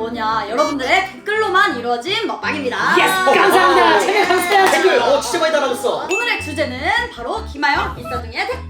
뭐냐 여러분들의 댓글로만 이루어진 먹방입니다 예스! 감사합니다. 참여 감사해요. 댓글 어 진짜 많이 달아줬어. 오늘의 주제는 바로 김하영 인싸둥이의 댓글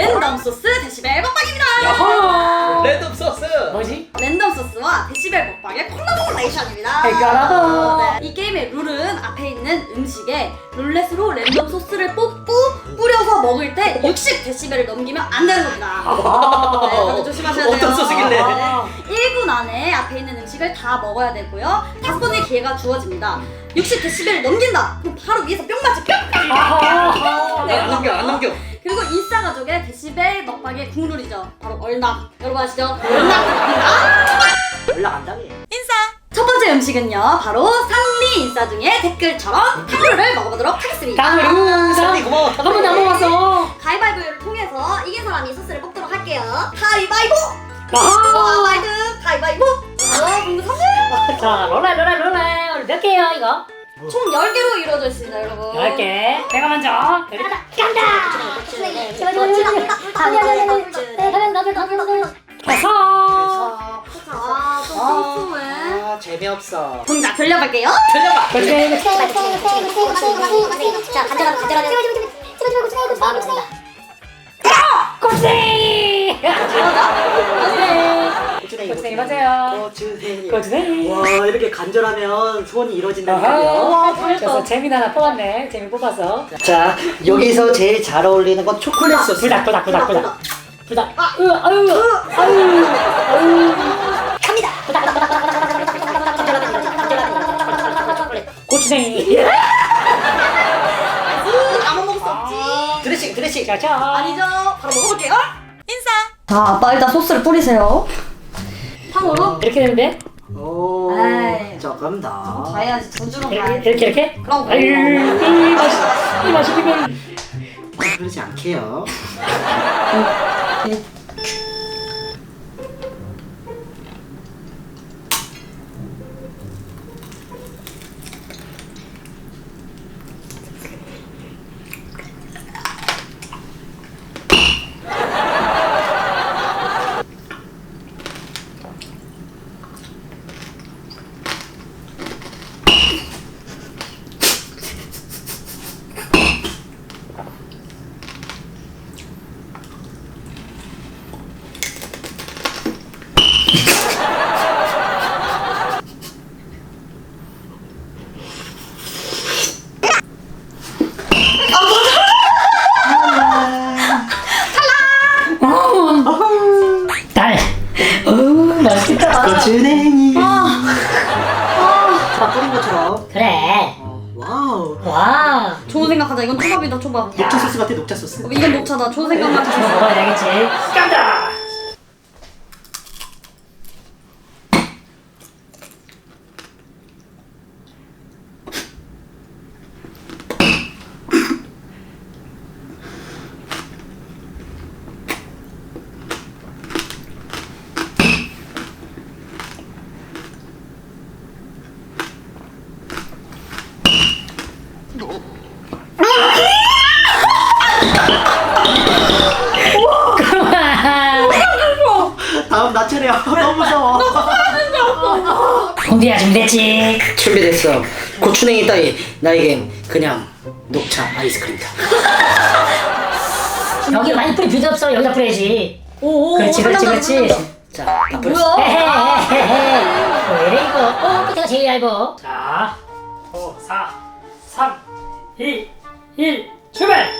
랜덤 소스 데시벨 먹방입니다 야호! 랜덤 소스. 뭐지? 랜덤 소스와 데시벨 먹방의 콜라보레이션입니다 헷갈라도. 네. 이 게임의 룰은 앞에 있는 음식에 룰렛으로 랜덤 소스를 뽑고 뿌려서 먹을 때 60 데시벨을 넘기면 안 되는 겁니다 아. 네, 다들 조심하셔야 돼요. 어떤 소스길래? 아. 1분 안에 앞에 있는 음식을 다 먹어야 되고요. 다섯 번의 기회가 주어집니다. 60데시벨을 넘긴다. 그럼 바로 위에서 뿅 맞지 뿅. 아하. 네. 안 넘겨 안 넘겨. 그리고 인싸 가족의 데시벨 먹방의 국룰이죠. 바로 얼낙. 여러분 아시죠? 얼낙입니다. 연락 안 당해. 첫 번째 음식은요. 바로 상리 인싸 중에 댓글처럼 탕후루를 먹어보도록 하겠습니다. 강으로 선이 고마워. 한 번도 안 먹었어. 가위바위보를 통해서 이긴 사람이 소스를 뽑도록 할게요. 가위바위보. 아하. 가위바위보. 가위바위보. 어, 분들 선물. 자, 롤라 롤라 롤라. 오늘 몇 개예요, 이거? 총 10개로 이루어져 있습니다, 여러분. 10개. 내가 먼저. 가서. 아, 좀. 아 재미없어. 동작 돌려볼게요. 틀려봐. 그렇지. 마음이 든다. 고추냉이. 고추냉이 고추냉이 맞아요. 고추냉이. 고추냉이. 와 이렇게 간절하면 소원이 이루어진다는 아하. 그래서. 재미 하나 뽑았네. 재미 뽑아서. 자 여기서 제일 잘 어울리는 건 초콜릿 소스. 부닥 부닥 부닥 부닥. 부닥. 으, 아유. 아유. 아유. 갑니다. 고추냉이. 나만 먹을 수 없지. 드레싱 드레싱. 짜잔. 아니죠. 바로 먹어볼게요. 인사. 자, 아빠 일단 소스를 뿌리세요. 탕후루? 이렇게 되는데? 오. 조금 더. 가야지. 두 줄은 이렇게 가야지. 이렇게 이렇게? 그럼 아유, 이 맛이 이 맛이 이걸 그러지 않게요. 달. 생각하자. 이건 초밥이다, 초밥. 녹차 소스 같아 녹차 소스. 어, 이건 녹차다. 좋은 생각만 이거 하자. 먹어야 되겠지. 간다. 나 차례야. 너무 무서워. 공주야 준비됐지? 준비됐어. 고추냉이 따위 나에겐 그냥 녹차 아이스크림이다. 여기 많이 뿌리 필요 없어. 여기다 뿌려야지. 오, 오, 그렇지, 그렇지, 그렇지. 자, 다 뿌렸어. 뭐야? 헤헤헤헤. 왜 이래 이거? 어, 끝에가 제일 얇어. 자, 5, 4, 3, 2, 1, 출발!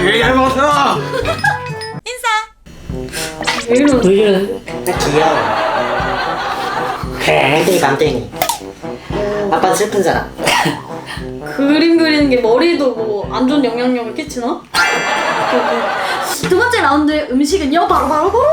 제일 잘 먹었어. 나 귀여워. 맘땡이. 아빠는 슬픈 사람. 그림 그리는 게 머리도 뭐 안 좋은 영향력을 끼치나? 두 번째 라운드의 음식은요 바로 바로 바로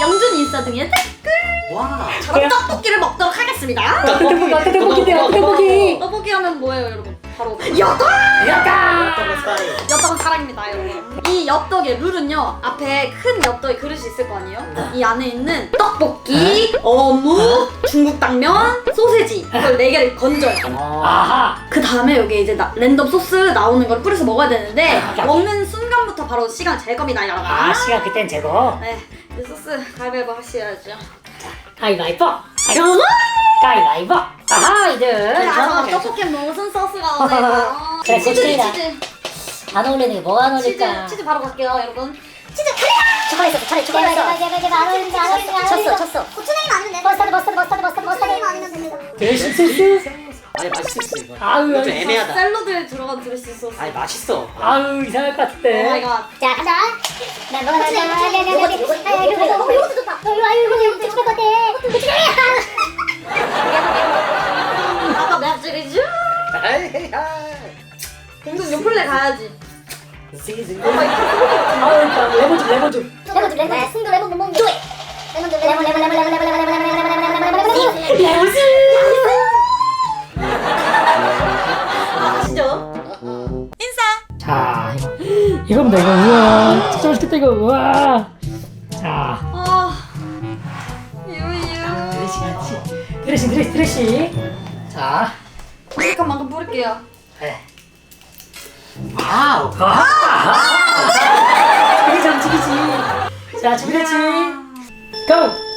영준 인스타 등의 댓글 와. 저는 떡볶이를 먹도록 하겠습니다 떡볶이 떡볶이대요 떡볶이 떡볶이 하면 뭐예요 여러분? 바로 엽떡! 약간 어떤 스타일? 엽떡은 사랑입니다 여러분. 이 엽떡의 룰은요 앞에 큰 엽떡의 그릇이 있을 거 아니에요? 이 안에 있는 떡볶이, 어묵, 중국 당면, 소세지. 이걸 네 개를 건져요. 아하! 그 다음에 여기 이제 나- 랜덤 소스 나오는 걸 뿌려서 먹어야 되는데 아, 먹는 순간부터 바로 시간 잴 겁니다 여러분. 아 시간 그땐 제거. 네, 이 소스 가위바위보 하셔야죠. 가위바위보 가위바위보. 아하 이들. 아, 떡볶이 무슨 소스가 오네요 그래, 치즈 고추이다. 치즈. 안 어울리는 게 뭐가 안 치즈 어울릴까? 치즈 바로 갈게요 여러분. 초콜릿 소스 차라리 초콜릿 소스 제발 제발 안 어울린다 안 어울린다 쳤어. 쳤어 고추냉이는 아니면 머스타드 머스타드 머스타드 머스타드 고추냉이만 아니면 됩니다. 드레싱 소스 아니 맛있었어 이거. 아유, 이거 좀 애매하다. 샐러드에 들어간 드레싱 소스. 아니 맛있어. 아유 이상할 것오 마이 같은데 갓자 간다 난 뭐가 나올까? 아 이거 이거 이거 가야지 쓰기 아유 일단 레몬 좀 레몬 승도 레몬 못 먹는 조이 레몬 좀 레몬 레몬 레몬 레몬 레몬 레몬 레몬 레몬 레몬 레몬 레몬 레몬 레몬 아시죠? 자 이겁니다 이거 우와 진짜 맛있겠다 이거 우와 자 아 유유 드레싱 드레싱 드레싱 자 부족한 만큼 뿌릴게요 네. 와우. 이게 정직이지 자 준비됐지 고!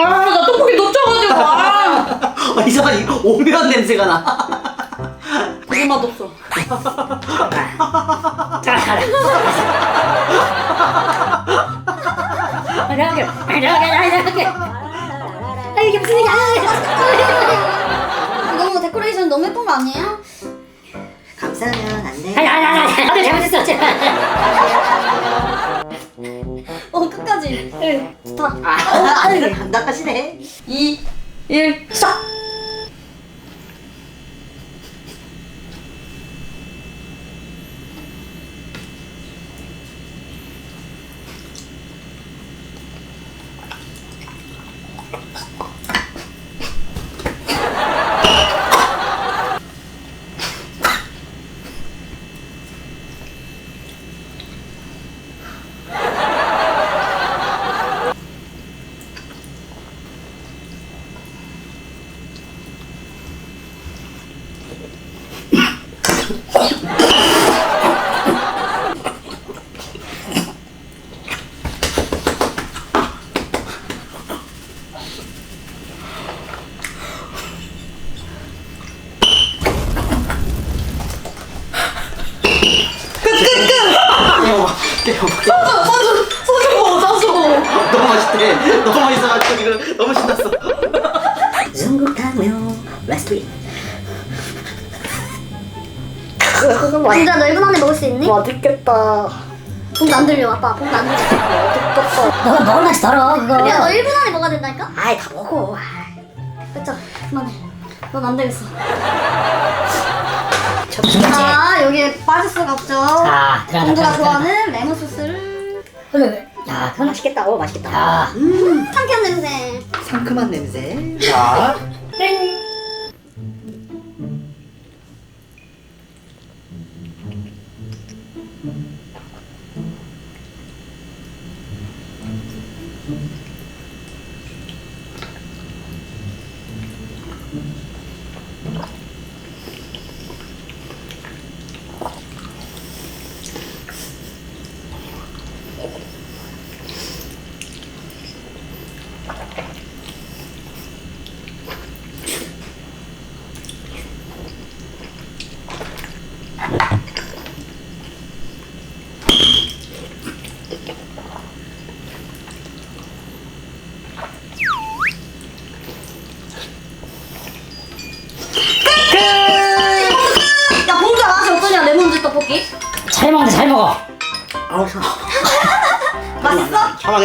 아나 떡볶이 놓쳐가지고 아 어, 이상한 이 오묘한 냄새가 나. 무슨 맛없어. 자 이렇게 이렇게 이렇게. 아 이게 무슨 일이야 너무 데코레이션 너무 예쁜 거 아니에요? 감사하면 안 돼. 아니 아니 아니 잘못했어 제발 어. 끝까지. 1 스탑 아, 나가시네. 2 1 스탑 you 너무 맛있어가지고 지금 너무 신났어. 중국탕면 레스토랑. 진짜 넓은 안에 먹을 수 있니? 맛있겠다. 봉도 안 들려 아빠. 봉도 안 들려. 너가 먹을 맛이 더러 그거. 야너 1분 안에 먹어야 된다니까? 아이 다 먹어. 그쵸? 그만해. 넌 안 되겠어. 아 여기에 빠질 수가 없죠. 자 공주가 들어간다 좋아하는 레몬 소스를 아, 야, 그거 맛있겠다. 오, 맛있겠다. 야, 음, 상쾌한 냄새. 상큼한 냄새. 자, 땡.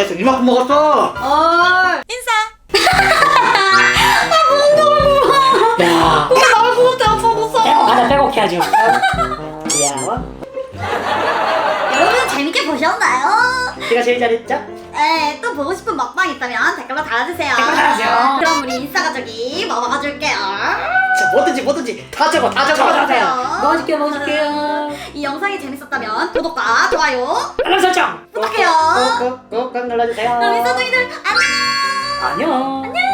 맛있어? 참아냈어. 이만큼 먹었어. 어. 야, 근데 나올 것 같아 무서워. 빼곡하다 빼곡해 아주. 귀여워. 여러분 재밌게 보셨나요? 제가 제일 잘했죠? 네, 또 보고 싶은 먹방 있다면 댓글로 달아주세요. 댓글 달아주세요. 그럼 우리 인싸 가족이 먹어가 줄게요. 자 뭐든지 뭐든지 다 적어 다 적어. 적어주세요. 먹어줄게요 먹어줄게요. 이 영상이 재밌었다면 구독과 좋아요 알람 설정. 부탁해요. 꼭꼭꼭 눌러주세요. 그럼 인싸둥이들 안녕. 안녕.